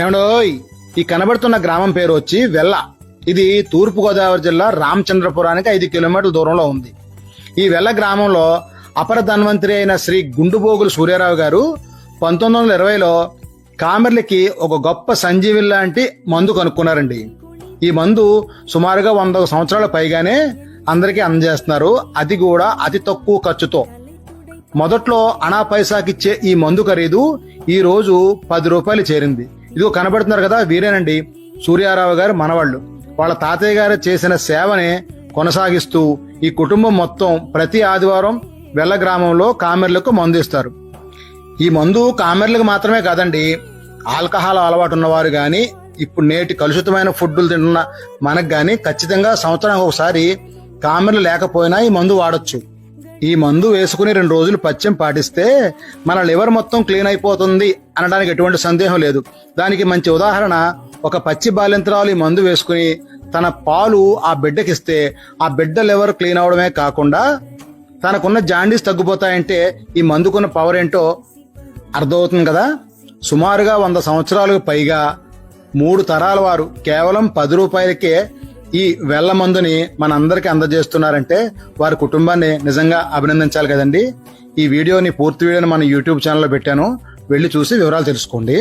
ఏమండోయ్ ఈ కనబడుతున్న గ్రామం పేరు వచ్చి వెల్ల. ఇది తూర్పు గోదావరి జిల్లా రామచంద్రపురానికి ఐదు కిలోమీటర్ల దూరంలో ఉంది. ఈ వెల్ల గ్రామంలో అపర ధన్వంతరి అయిన శ్రీ గుండుబోగులు సూర్యారావు గారు పంతొమ్మిది వందల ఇరవైలో కామెర్లకి ఒక గొప్ప సంజీవి లాంటి మందు కనుక్కున్నారండి. ఈ మందు సుమారుగా వంద సంవత్సరాల పైగానే అందరికీ అందజేస్తున్నారు. అది కూడా అతి తక్కువ ఖర్చుతో. మొదట్లో అనా పైసాకిచ్చే ఈ మందు ఖరీదు ఈ రోజు పది రూపాయలు చేరింది. ఇదిగో కనబడుతున్నారు కదా వీరేనండి సూర్యారావు గారు మనవాళ్ళు. వాళ్ళ తాతయ్య గారు చేసిన సేవని కొనసాగిస్తూ ఈ కుటుంబం మొత్తం ప్రతి ఆదివారం వెల్ల గ్రామంలో కామెర్లకు మందు ఇస్తారు ఈ మందు కామెర్లకు మాత్రమే కాదండి ఆల్కహాల్ అలవాటు ఉన్నవారు కానీ ఇప్పుడు నేటి కలుషితమైన ఫుడ్లు తింటున్న మనకు కానీ ఖచ్చితంగా సంవత్సరానికి ఒకసారి కామెర్లు లేకపోయినా ఈ మందు వాడచ్చు. ఈ మందు వేసుకుని రెండు రోజులు పచ్చం పాటిస్తే మన లివర్ మొత్తం క్లీన్ అయిపోతుంది అనడానికి ఎటువంటి సందేహం లేదు. దానికి మంచి ఉదాహరణ ఒక పచ్చి బాలింతరాలు ఈ మందు వేసుకుని తన పాలు ఆ బిడ్డకిస్తే ఆ బిడ్డ లివర్ క్లీన్ అవడమే కాకుండా తనకున్న జాండీస్ తగ్గిపోతాయంటే ఈ మందుకున్న పవర్ ఏంటో అర్థమవుతుంది కదా? సుమారుగా వంద సంవత్సరాలకు పైగా మూడు తరాల వారు కేవలం పది రూపాయలకే ఈ వెళ్ళ మందుని మనందరికీ అందజేస్తున్నారంటే వారి కుటుంబాన్ని నిజంగా అభినందించాలి కదండి. ఈ వీడియోని పూర్తి వీడియోని మన యూట్యూబ్ ఛానల్లో పెట్టాను. వెళ్ళి చూసి వివరాలు తెలుసుకోండి.